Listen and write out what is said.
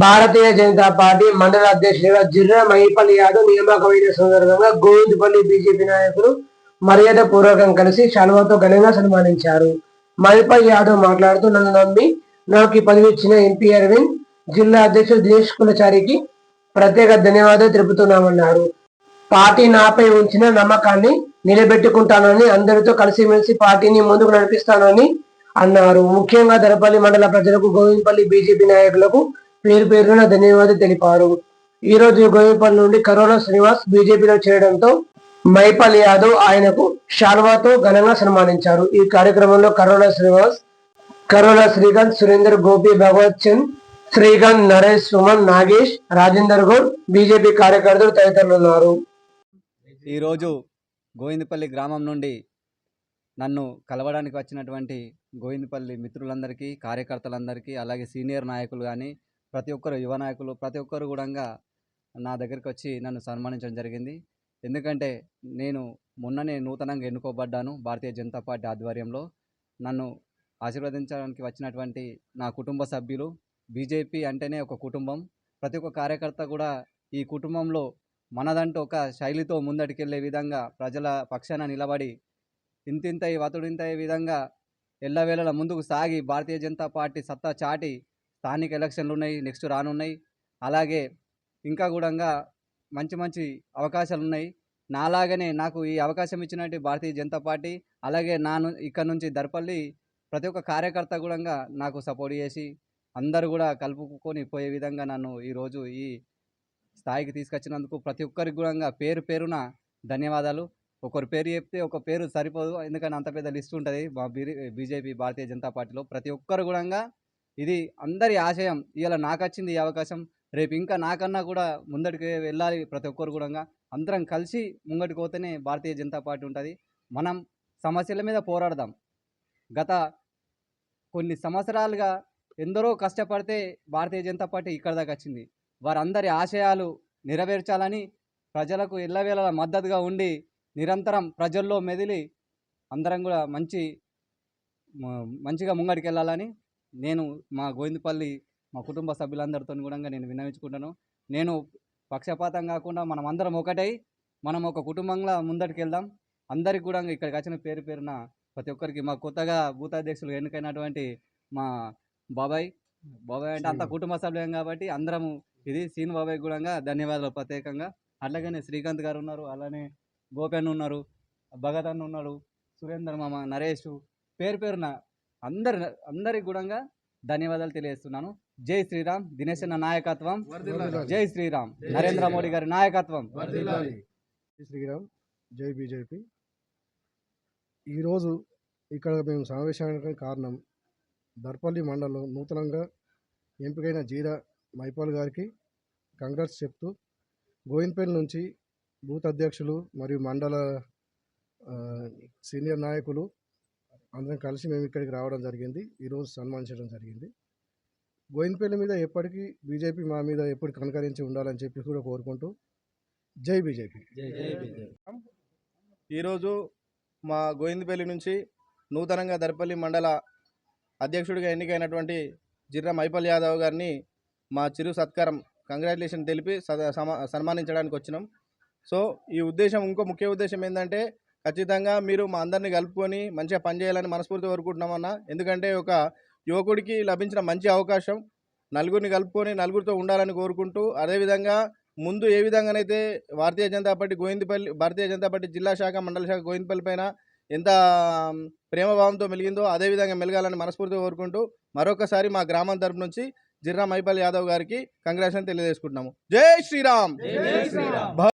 భారతీయ Janata party మండల అధ్యక్షుడిగా జిర్రా మహిపల్లి యాదవ్ నియామకమైన సందర్భంగా గోవిందపల్లి బీజేపీ నాయకులు మర్యాద పూర్వకం కలిసి షల్వాతో ఘనంగా సన్మానించారు. మహిపల్లి యాదవ్ మాట్లాడుతూ నన్ను నమ్మి నాకు ఈ పదవి ఇచ్చిన ఎంపీ అరవింద్ జిల్లా అధ్యక్షుడు దినేష్ కులచారికి ప్రత్యేక ధన్యవాదాలు తెలుపుతున్నామన్నారు. పార్టీ నాపై ఉంచిన నమ్మకాన్ని నిలబెట్టుకుంటానని అందరితో కలిసిమెలిసి పార్టీని ముందుకు నడిపిస్తానని అన్నారు. ముఖ్యంగా దరపల్లి మండల ప్రజలకు గోవిందపల్లి బీజేపీ నాయకులకు పేరు పేరున ధన్యవాదాలు తెలిపారు. ఈ రోజు గోవిందపల్లి నుండి కరోనా శ్రీనివాస్ బీజేపీలో చేరడంతో మైపాల్ యాదవ్ ఆయనకు షాల్వాతో ఘనంగా సన్మానించారు. ఈ కార్యక్రమంలో corona Srinivas corona Srikanth Surender Gopi Bhagwat Chand Srikanth Naresh Suman Nagesh Rajender Goud BJP కార్యకర్తలు తదితరులు ఉన్నారు. ఈరోజు గోవిందపల్లి గ్రామం నుండి నన్ను కలవడానికి వచ్చినటువంటి గోవిందపల్లి మిత్రులందరికీ కార్యకర్తలందరికీ అలాగే సీనియర్ నాయకులు కానీ ప్రతి ఒక్కరు యువ నాయకులు ప్రతి ఒక్కరు కూడా నా దగ్గరికి వచ్చి నన్ను సన్మానించడం జరిగింది. ఎందుకంటే నేను మొన్ననే నూతనంగా ఎన్నుకోబడ్డాను భారతీయ జనతా పార్టీ ఆధ్వర్యంలో. నన్ను ఆశీర్వదించడానికి వచ్చినటువంటి నా కుటుంబ సభ్యులు బీజేపీ అంటేనే ఒక కుటుంబం. ప్రతి ఒక్క కార్యకర్త కూడా ఈ కుటుంబంలో మనదంటూ ఒక శైలితో ముందటికెళ్ళే విధంగా ప్రజల పక్షాన నిలబడి ఇంతింత వతుడింత విధంగా ఎల్లవేళల ముందుకు సాగి భారతీయ జనతా పార్టీ సత్తా చాటి స్థానిక ఎలక్షన్లు ఉన్నాయి నెక్స్ట్ రానున్నాయి. అలాగే ఇంకా కూడా మంచి మంచి అవకాశాలు ఉన్నాయి నాలాగనే నాకు ఈ అవకాశం ఇచ్చినట్టు భారతీయ జనతా పార్టీ అలాగే నాను ఇక్కడ నుంచి దర్పల్లి ప్రతి ఒక్క కార్యకర్త కూడా నాకు సపోర్ట్ చేసి అందరు కూడా కలుపుకొని పోయే విధంగా నన్ను ఈరోజు ఈ స్థాయికి తీసుకొచ్చినందుకు ప్రతి ఒక్కరికి కూడా పేరు పేరున ధన్యవాదాలు. ఒకరి పేరు చెప్తే ఒక పేరు సరిపోదు ఎందుకంటే అంత పెద్ద లిస్ట్ ఉంటుంది. బీజేపీ భారతీయ జనతా పార్టీలో ప్రతి ఒక్కరు కూడా ఇది అందరి ఆశయం. ఇవాళ నాకు వచ్చింది ఈ అవకాశం. రేపు ఇంకా నాకన్నా కూడా ముందడికి వెళ్ళాలి ప్రతి ఒక్కరు కూడా అందరం కలిసి ముంగడికి పోతేనే భారతీయ జనతా పార్టీ ఉంటుంది. మనం సమస్యల మీద పోరాడదాం. గత కొన్ని సంవత్సరాలుగా ఎందరో కష్టపడితే భారతీయ జనతా పార్టీ ఇక్కడ దాకా వచ్చింది. వారందరి ఆశయాలు నెరవేర్చాలని ప్రజలకు ఎల్లవేళల మద్దతుగా ఉండి నిరంతరం ప్రజల్లో మెదిలి అందరం కూడా మంచి మంచిగా ముంగడికి వెళ్ళాలని నేను మా గోవిందపల్లి మా కుటుంబ సభ్యులందరితో కూడా నేను విన్నవించుకుంటాను. నేను పక్షపాతం కాకుండా మనం అందరం ఒకటై మనం ఒక కుటుంబంగా ముందటికి వెళ్దాం అందరికి కూడా ఇక్కడికి వచ్చిన పేరు పేరున ప్రతి ఒక్కరికి మా కొత్తగా బూత్ అధ్యక్షులు ఎన్నికైనటువంటి మా బాబాయ్. బాబాయ్ అంటే అంత కుటుంబ సభ్యులం కాబట్టి అందరము ఇది సీన్ బాబాయ్ కూడా ధన్యవాదాలు ప్రత్యేకంగా. అట్లాగనే శ్రీకాంత్ గారు ఉన్నారు అలానే గోపన్ ఉన్నారు భగత్ అన్న ఉన్నాడు సురేందర్ మామ నరేష్ పేరు పేరున అందరి అందరికి కూడా ధన్యవాదాలు తెలియజేస్తున్నాను. జై శ్రీరామ్ దినేష్ అన్న నాయకత్వం. జై శ్రీరామ్ నరేంద్ర మోడీ గారి నాయకత్వం. జై శ్రీరామ్ జై బీజేపీ. ఈరోజు ఇక్కడ మేము సమావేశానికి కారణం దర్పల్లి మండలం నూతనంగా ఎంపికైన జీరా మైపాల్ గారికి కంగ్రాట్స్ చెప్తూ గోవిందపల్లి నుంచి బూత్ అధ్యక్షులు మరియు మండల సీనియర్ నాయకులు అందరం కలిసి మేము ఇక్కడికి రావడం జరిగింది. ఈరోజు సన్మానించడం జరిగింది. గోవిందపల్లి మీద ఎప్పటికీ బీజేపీ మా మీద ఎప్పుడు కనకరించి ఉండాలని చెప్పి కూడా కోరుకుంటూ జై బీజేపీ. ఈరోజు మా గోవిందపల్లి నుంచి నూతనంగా దర్పల్లి మండల అధ్యక్షుడిగా ఎన్నికైనటువంటి జిర్రా మైపల్ యాదవ్ గారిని మా చిరు సత్కారం కంగ్రాచులేషన్ తెలిపి సద సమా సన్మానించడానికి వచ్చినాం. సో ఈ ఉద్దేశం ఇంకో ముఖ్య ఉద్దేశం ఏంటంటే ఖచ్చితంగా మీరు మా అందరినీ కలుపుకొని మంచిగా పనిచేయాలని మనస్ఫూర్తి కోరుకుంటున్నామన్న. ఎందుకంటే ఒక యువకుడికి లభించిన మంచి అవకాశం. నలుగురిని కలుపుకొని నలుగురితో ఉండాలని కోరుకుంటూ అదేవిధంగా ముందు ఏ విధంగానైతే భారతీయ జనతా పార్టీ గోవిందపల్లి భారతీయ జనతా పార్టీ జిల్లా శాఖ మండల శాఖ గోవిందపల్లి పైన ఎంత ప్రేమభావంతో మెలిగిందో అదేవిధంగా మెలగాలని మనస్ఫూర్తిగా కోరుకుంటూ మరొకసారి మా గ్రామం తరపు నుంచి జిర్రా మైపల్ యాదవ్ గారికి కంగ్రాచులేషన్ తెలియజేసుకుంటున్నాము. జై శ్రీరామ్!